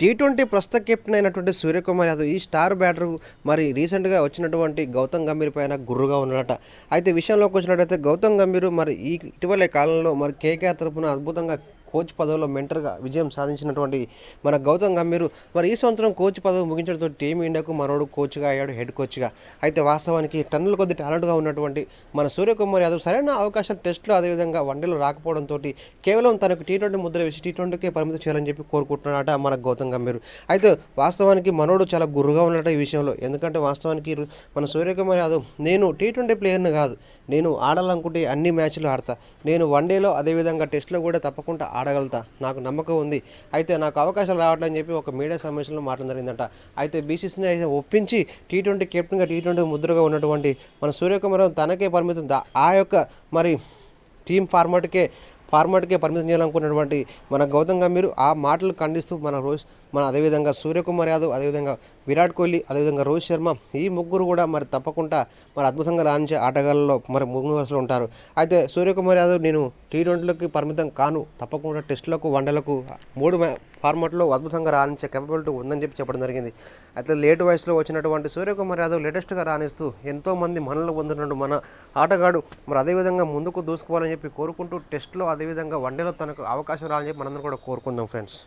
T twenty ప్రస్తుత captain అయినటువంటి సూర్యకుమార్ యాదవ్ ఈ స్టార్ బ్యాటర్ మరి రీసెంట్గా వచ్చినటువంటి గౌతమ్ గంభీర్ పైన గుర్రుగా ఉన్నాడట. అయితే విషయంలోకి వచ్చినట్టయితే గౌతమ్ గంభీర్ మరి ఈ ఇటీవల కాలంలో మరి కేకేఆర్ తరపున అద్భుతంగా కోచ్ పదవిలో మెంటర్గా విజయం సాధించినటువంటి మన గౌతమ్ గంభీర్. మరి ఈ సంవత్సరం కోచ్ పదవి ముగించడంతో టీం ఇండియాకు మనోడు కోచ్గా అయ్యాడు హెడ్ కోచ్గా. అయితే వాస్తవానికి టన్నుల కొద్ది టాలెంట్గా ఉన్నటువంటి మన సూర్యకుమార్ యాదవ్ సరైన అవకాశం టెస్ట్లో అదేవిధంగా వన్డేలో రాకపోవడంతో కేవలం తనకు టీ ట్వంటీ ముద్ర వేసి టీ ట్వంటీకే పరిమితి చేయాలని చెప్పి కోరుకుంటున్నాడట మన గౌతమ్ గంభీర్. అయితే వాస్తవానికి మనోడు చాలా గుర్రుగా ఉన్నట ఈ విషయంలో. ఎందుకంటే వాస్తవానికి మన సూర్యకుమార్ యాదవ్ నేను టీ ట్వంటీ ప్లేయర్ని కాదు. నేను ఆడాలనుకుంటే అన్ని మ్యాచ్లు ఆడతా. నేను వన్డేలో అదేవిధంగా టెస్ట్లో కూడా తప్పకుండా ఆడగలుగుతా. నాకు నమ్మకం ఉంది. అయితే నాకు అవకాశాలు రావట్లని చెప్పి ఒక మీడియా సమావేశంలో మాట్లాడడం జరిగిందట. అయితే బీసీసీని అయితే ఒప్పించి టీ ట్వంటీ కెప్టెన్గా టీ ట్వంటీ ముద్రగా ఉన్నటువంటి మన సూర్యకుమార్ తనకే పరిమితం ఆ యొక్క మరి టీం ఫార్మాట్కే ఫార్మాట్కే పరిమితం చేయాలనుకున్నటువంటి మన గౌతమ్ గంభీర్ ఆ మాటలు ఖండిస్తూ మన రోహిత్ మన అదేవిధంగా సూర్యకుమార్ యాదవ్ అదేవిధంగా విరాట్ కోహ్లీ అదేవిధంగా రోహిత్ శర్మ ఈ ముగ్గురు కూడా మరి తప్పకుండా మరి అద్భుతంగా రాణించే ఆటగాళ్ళలో మరి ముందు వరుసలో ఉంటారు. అయితే సూర్యకుమార్ యాదవ్ నేను టీ ట్వంటీలకు పరిమితం కాను. తప్పకుండా టెస్టులకు వన్డేలకు మూడు ఫార్మాట్లో అద్భుతంగా రాణించే కెపబిలిటీ ఉందని చెప్పి చెప్పడం జరిగింది. అయితే లేట్ వయసులో వచ్చినటువంటి సూర్యకుమార్ యాదవ్ లేటెస్ట్గా రాణిస్తూ ఎంతోమంది మనలు పొందినట్టు మన ఆటగాడు మరి అదేవిధంగా ముందుకు దూసుకోవాలని చెప్పి కోరుకుంటూ టెస్ట్లో అదేవిధంగా వన్డేలో తనకు అవకాశం రావాలని చెప్పి మనందరం కూడా కోరుకుందాం ఫ్రెండ్స్